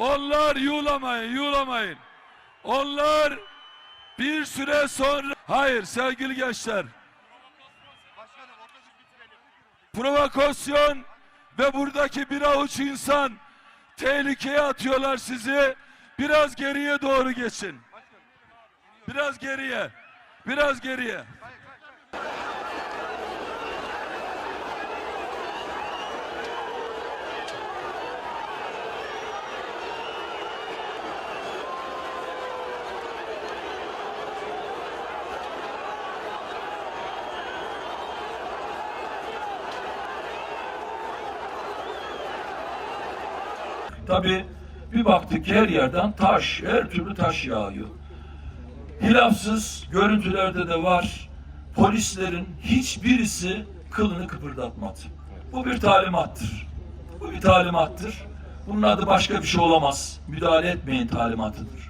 Onlar yuğlamayın, yuğlamayın. Onlar bir süre sonra... Hayır sevgili gençler. Provokasyon ve buradaki bir avuç insan tehlikeye atıyorlar sizi. Biraz geriye doğru geçin. Biraz geriye. Biraz geriye. Tabii bir baktık her yerden taş, her türlü taş yağıyor. Hilafsız görüntülerde de var. Polislerin hiçbirisi kılını kıpırdatmadı. Bu bir talimattır. Bu bir talimattır. Bunun adı başka bir şey olamaz. Müdahale etmeyin talimatıdır.